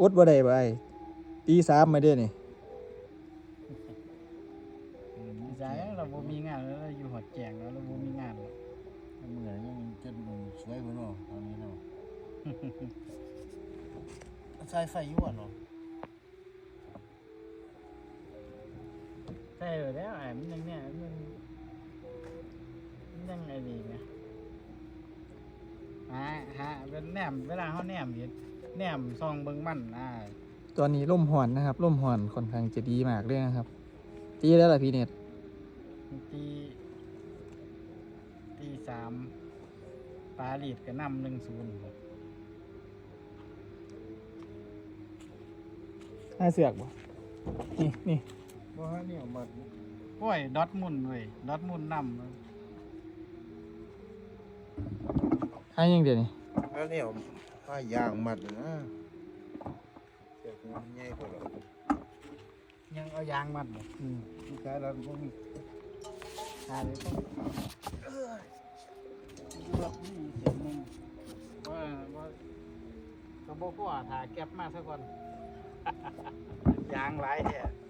อดบ่ได้บ่ไอ้ตีสามมาเด้อนี่ดีใจเราบ่มีงานแล้วเราอยู่หอดแจงแล้วเราบ่มีงานแล้วเมื่อยังจะดูสวยกว่าเนาะตอนนี้เนาะใช้ไฟอยู่อะเนาะใช่ไปแล้วไอ้มันยังเนี่ยมันมันยังไงดีไงฮะฮะเป็นแหนมเวลาเขาแหนมเห็น แหนมซองเบิ่งมันอ่าตอนนี้ล่มหอนนะครับล่มหอนค่อนข้างจะดีมากเลยนะครับ ตีแล้วล่ะพี่เน็ตตีตีสามปลาลีดกับน้ำหนึ่งศูนย์ห้าเสือกบ่นี่นี่ว่าเนี่ยมัดโอ้ยดอทมุนเว้ยดอทมุนน้ำให้ยังเดี๋ยวนี้อันนี้ ผ้ายางมัดนะเด็กมันใหญ่กว่าเรายังเอายางมัดบ่อืมที่ขายเราก็มีหาเลยต้องเอ้ยรอบนี้เสียงหนึงว่าว่าก็บอกว่าถ่าแก็บมาซะก่อนยางหลายแท้ที่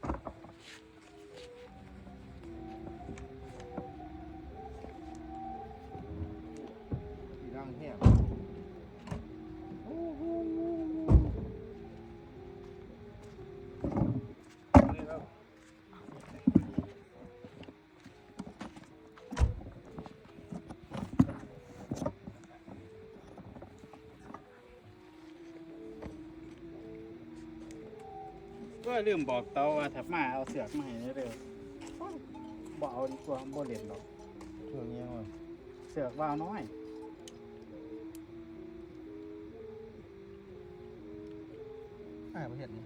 ก็ลืมบอกเตาว่าถ้ามาเอาเสือกมาให้เร็วบ่เอาดีกว่าบ่เล่นหรอกช่วงนี้ว่าเสือกว่าวน้อยอ่าประเทศนี้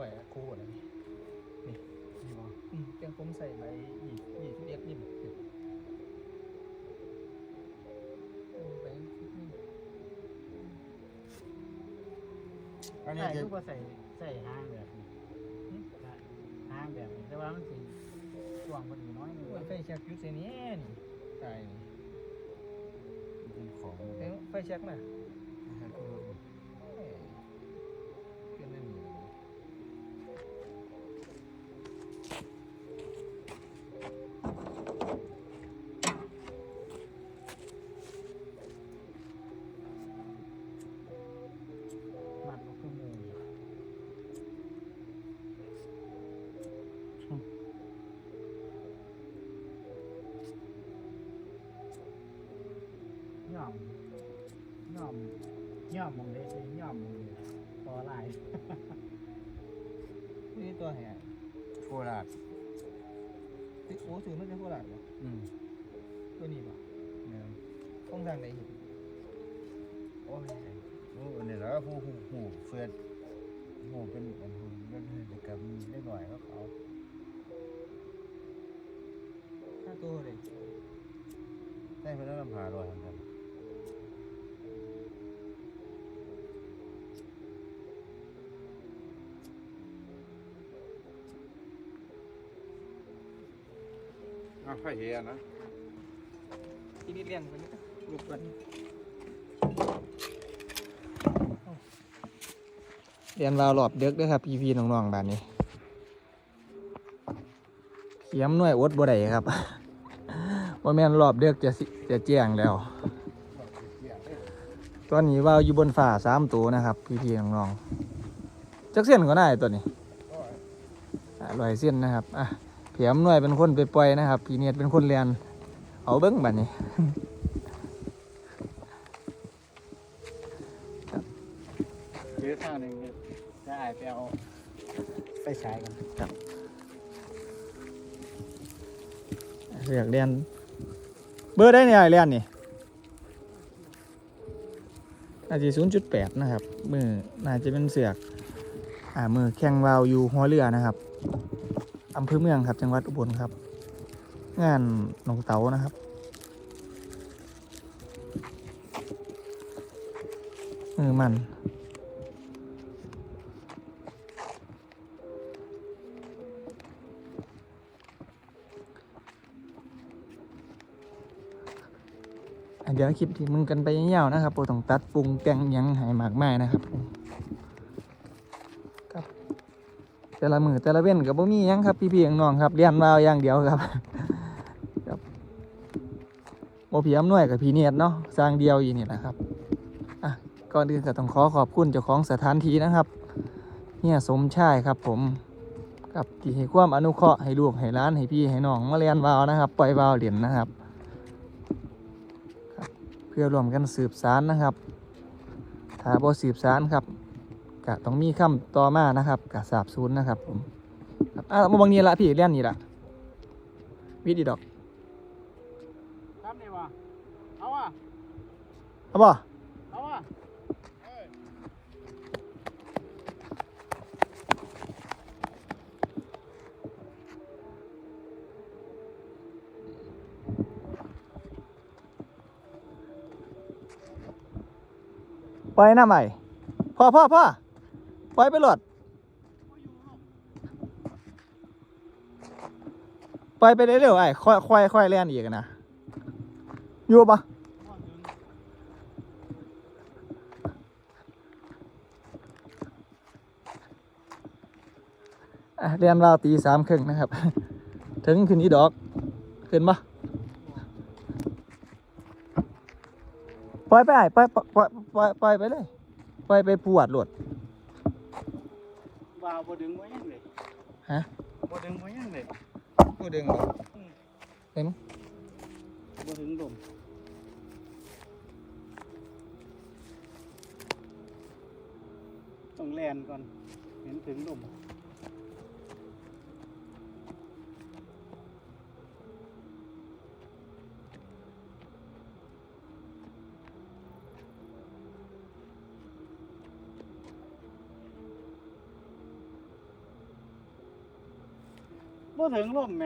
ลายร้อยคู่แล้วนี่นี่บ่อืมเพียงผมใส่ใบยี่ยี่สิบเอ็ดนิ่มเสร็จเอาไปนิ่มอันนี้ใช่จะทุกคนใส่ใส่ห้างแบบนี้หึห้างแบบนี้แต่ว่ามันสิช่วงพอดีน้อยหนึงโอ้ยไฟแช็กอยุ่เซนี่นี่ตายนี่เป็นของเอ้ยไฟแช็กน่ะ ย่อมมองได้สิย่อมมองเลยพอหลาย นี่ตัวแห่โคราชติโอ้ถือมันจะโคราชเหรออืมตัวนี้ป่ะเนี่ยต้องทางไหนเห็นโอ้ยโอ้อันนี้แล้วผู้ผู้ผู้เฟื่อนผู้เป็นอันผู้เป็นเด็กกับเล็กหน่อยก็เขาห้าตัวเลยได้เพื่อนลำพาลอยเหมือนกัน อ้าวไฟเฮียนะที่นี่เรียนคนนี้ลูกกันเรียนวาวหลอบเด็กด้วยครับพี่พี่ๆน้องๆบ้านนี้เขียมหน่วยอดบ่ได้ครับว่าแม่นรอบเด็กจะสิจะแจ้งแล้ว ตอนนี้วาวอยู่บนฝ่าสามตัวนะครับ พี่พี่ๆน้องๆจักเส้นก็ได้ตัวนี้ลอยเส้นนะครับอะ เพียมหน่วยเป็นคนไปปล่อยนะครับพี่เนียดเป็นคนเรียนเอาเบิ้งบัดนี้ซื้อข้างหนึ่งจะอายไปเอาไปใช้กันเรียกเรียนเบอร์ได้เนี่ยเรียนนี่น่าจะศูนย์จุดแปดนะครับ มือน่าจะเป็นเสือก อ่า มือแข่งวาวอยู่หัวเรือนะครับ อำเภอเมืองครับ จังหวัดอุบลครับ งานหนองเต๋านะครับ มือมันเดี๋ยวคลิปที่มึงกันไปยาวๆนะครับโปรต้องตัดปรุงแต่งยังให้มากมายนะครับผมครับ แต่ละมือแต่ละเว้นกับบ่มียังครับพี่ๆน้องๆครับเรียนวาวอย่างเดียวครับครับบ่พี่อำนวยกับพี่เนียดเนาะสร้างเดียวอีนี่นะครับอะก่อนอื่นก็ต้องขอขอบคุณเจ้าของสถานที่นะครับเนี่ยสมชายครับผมกับที่ให้ความอนุเคราะห์ให้ลูกให้ร้านให้พี่ให้น้องมาเรียนวาวนะครับ ปล่อยวาวเหรียญนะครับ เพื่อรวมกันสืบสารนะครับถ้าบ่สืบสารครับ ก็ต้องมีคำต่อมานะครับกะสาบสูญนะครับผมครับอะมาบางนี้ละพี่เล่นนี่ละวิดีดอกครับนี่วะเอาวะเอาบ่เอาวะปล่อยหน้าใหม่พ่อพ่อพ่อ ปล่อยไปโหลดปล่อยไปเร็วๆไอ้ค่อยค่อยค่อยเล่นอีกนะอยู่ปะเรียนราวตีสามครึ่งนะครับ ถึงขึ้นอีดอกขึ้นปะปล่อยไปไอ้ปล่อยปล่อยปล่อยปล่อยไปเลย ปล่อยไปปวดโหลด บ่าวบ่ดึงไว้ยังเลยฮะบ่ดึงไว้ยังเลยกูดึงบ่เห็นบ่ถึงดมต้องแลนก่อนเห็นถึงดม บ่ถึงลมแหม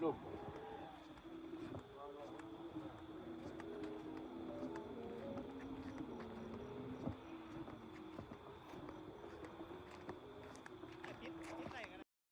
Look.